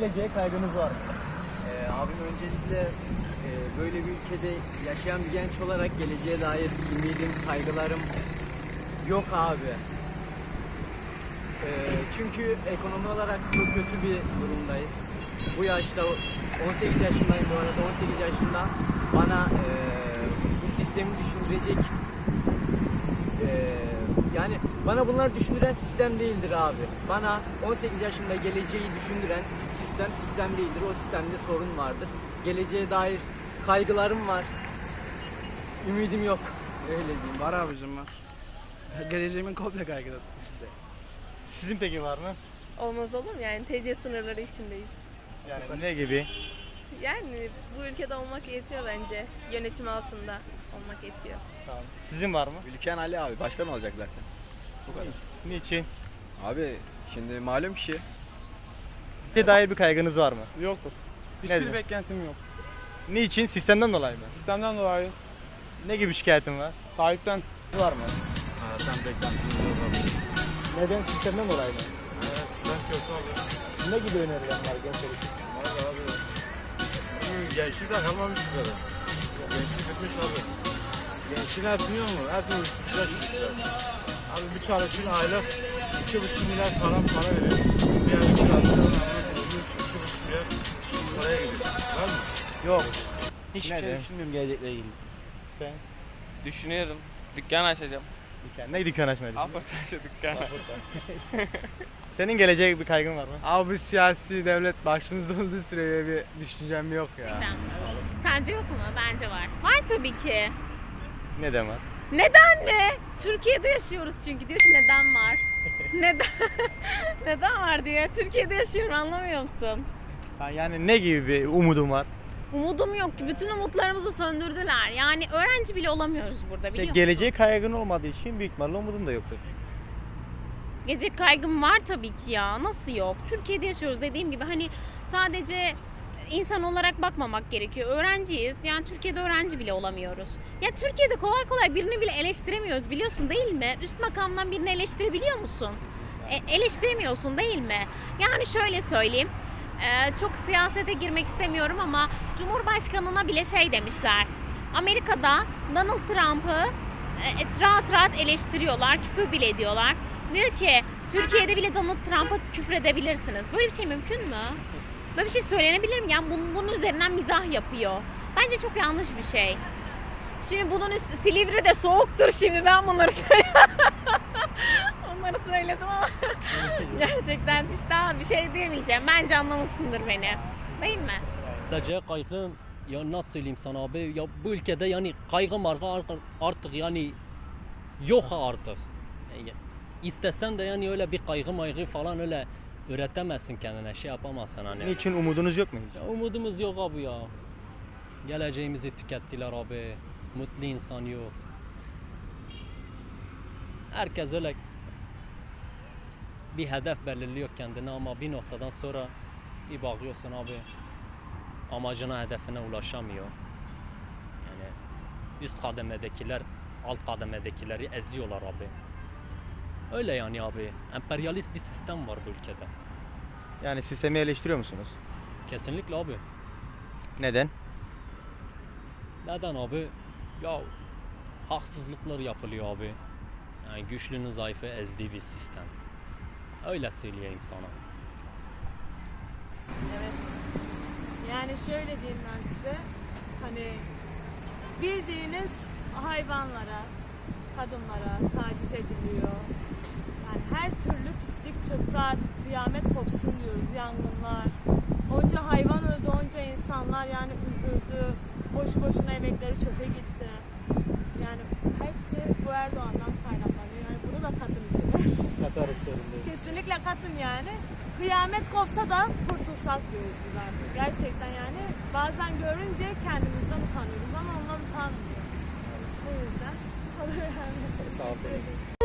Geleceğe kaygınız var? Ee, abim öncelikle e, böyle bir ülkede yaşayan bir genç olarak geleceğe dair ümidim, kaygılarım yok abi. Ee, çünkü ekonomi olarak çok kötü bir durumdayız. Bu yaşta 18 yaşındayım bu arada 18 yaşında bana e, bu sistemi düşündürecek e, yani bana bunlar düşündüren sistem değildir abi. Bana 18 yaşında geleceği düşündüren sistem sistem değildir. O sistemde sorun vardır. Geleceğe dair kaygılarım var. Ümidim yok. Öyle diyeyim. Var abicim var. Geleceğimin komple kaygıda içinde. Sizin peki var mı? Olmaz olur mu? Yani TC sınırları içindeyiz. Yani ne gibi? Yani bu ülkede olmak yetiyor bence. Yönetim altında olmak yetiyor. Tamam. Sizin var mı? Ülken Ali abi. Başkan olacak zaten. Bu kadar. Niçin? Abi şimdi malum kişi. Dair bir kaygınız var mı? Yoktur. Hiçbir Neden? beklentim yok. Niçin? Sistemden dolayı mı? Sistemden dolayı Ne gibi şikayetin var? Tayyip'ten Var mı? Beklentimiz yok abi. Neden? Sistemden dolayı mı? Evet, sen kötü abi. Ne gibi öneriler var gençler için? Valla abi. Hı, gençlik de kalmamış bu kadar. Gençlik bitmiş abi. Gençliğin hepsini yok mu? Hepsini üstüne çıkmışlar. Abi bir çalışır aylık iki buçuk milyar falan para veriyor. Bir ay kirası iki buçuk milyar paraya gidiyor. Var mı? Yok. Hiçbir Neden? şey düşünmüyorum gelecekle ilgili. Sen? Düşünüyorum. Dükkan açacağım. Dükkan. Ne dükkan açmayı düşünüyorsun? Aportajı dükkan. Senin geleceğe bir kaygın var mı? Abi siyasi devlet başımızda olduğu sürece bir düşüncem yok ya. Sence yok mu? Bence var. Var tabii ki. Neden var? Neden mi? Türkiye'de yaşıyoruz çünkü. Diyor ki neden var? Neden? neden var diyor. Türkiye'de yaşıyorum anlamıyor musun? Ha, yani ne gibi bir umudun var? Umudum yok ki. Bütün umutlarımızı söndürdüler. Yani öğrenci bile olamıyoruz burada İşte biliyor musun? geleceğe kaygın olmadığı için büyük ihtimalle umudun da yoktur. Gelecek kaygım var tabii ki ya. Nasıl yok? Türkiye'de yaşıyoruz dediğim gibi hani sadece insan olarak bakmamak gerekiyor. Öğrenciyiz. Yani Türkiye'de öğrenci bile olamıyoruz. Ya Türkiye'de kolay kolay birini bile eleştiremiyoruz biliyorsun değil mi? Üst makamdan birini eleştirebiliyor musun? E, eleştiremiyorsun değil mi? Yani şöyle söyleyeyim. e, çok siyasete girmek istemiyorum ama Cumhurbaşkanına bile şey demişler. Amerika'da Donald Trump'ı e, rahat rahat eleştiriyorlar, küfür bile ediyorlar. Diyor ki Türkiye'de bile Donald Trump'a küfür edebilirsiniz. Böyle bir şey mümkün mü? Böyle bir şey söylenebilir mi? Yani bunun, bunun üzerinden mizah yapıyor. Bence çok yanlış bir şey. Şimdi bunun üstü Silivri de soğuktur şimdi ben bunları söyle Onları söyledim ama gerçekten hiç daha bir şey diyemeyeceğim. Bence anlamışsındır beni. Değil mi? Geleceğe kaygım ya nasıl söyleyeyim sana abi ya bu ülkede yani kaygı marga artık, artık yani yok artık. Yani istesen de yani öyle bir kaygı maygı falan öyle üretemezsin kendine şey yapamazsın hani. Niçin umudunuz yok mu hiç? Ya umudumuz yok abi ya. Geleceğimizi tükettiler abi. Mutlu insan yok. Herkes öyle bir hedef belirliyor kendine ama bir noktadan sonra bir bakıyorsun abi amacına hedefine ulaşamıyor. Yani üst kademedekiler alt kademedekileri eziyorlar abi. Öyle yani abi. Emperyalist bir sistem var bu ülkede. Yani sistemi eleştiriyor musunuz? Kesinlikle abi. Neden? Neden abi? Ya haksızlıklar yapılıyor abi. Yani güçlünün zayıfı ezdiği bir sistem. Öyle söyleyeyim sana. Evet. Yani şöyle diyeyim ben size. Hani bildiğiniz hayvanlara, kadınlara taciz ediliyor. Yani her türlü pislik çıktı artık kıyamet kopsun diyoruz. Yangınlar. Onca hayvan öldü, onca insanlar yani üzüldü. Boş boşuna emekleri çöpe gitti. Yani hepsi bu Erdoğan'dan kaynaklanıyor. Yani bunu da katın içine. Katarız sorun Kesinlikle katın yani. Kıyamet kopsa da kurtulsak diyoruz biz artık. Gerçekten yani bazen görünce kendimizden utanıyoruz ama onlar It's all good.